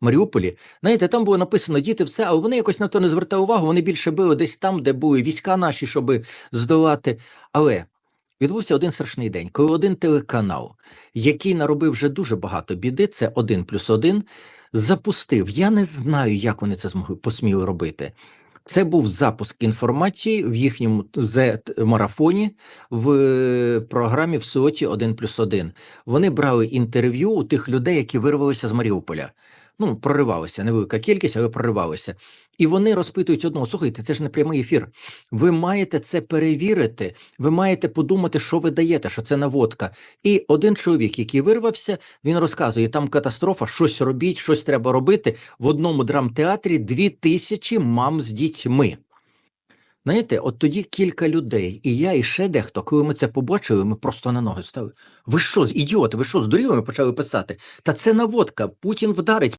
Маріуполі. Знаєте, там було написано діти, все, але вони якось на то не звертали увагу. Вони більше били десь там, де були війська наші, щоб здолати. Але відбувся один страшний день, коли один телеканал, який наробив вже дуже багато біди, це один плюс один, запустив. Я не знаю, як вони це змогли посміли робити. Це був запуск інформації в їхньому Z-марафоні в е, програмі в Суоті 1 плюс 1. Вони брали інтерв'ю у тих людей, які вирвалися з Маріуполя. Ну, проривалися, невелика кількість, але проривалися. І вони розпитують одного: слухайте, це ж не прямий ефір. Ви маєте це перевірити, ви маєте подумати, що ви даєте, що це наводка. І один чоловік, який вирвався, він розказує: там катастрофа, щось робіть, щось треба робити. В одному драмтеатрі дві тисячі мам з дітьми. Знаєте, от тоді кілька людей, і я, і ще дехто, коли ми це побачили, ми просто на ноги стали. Ви що, ідіоти, ви що, здуріли? Ми почали писати. Та це наводка, Путін вдарить.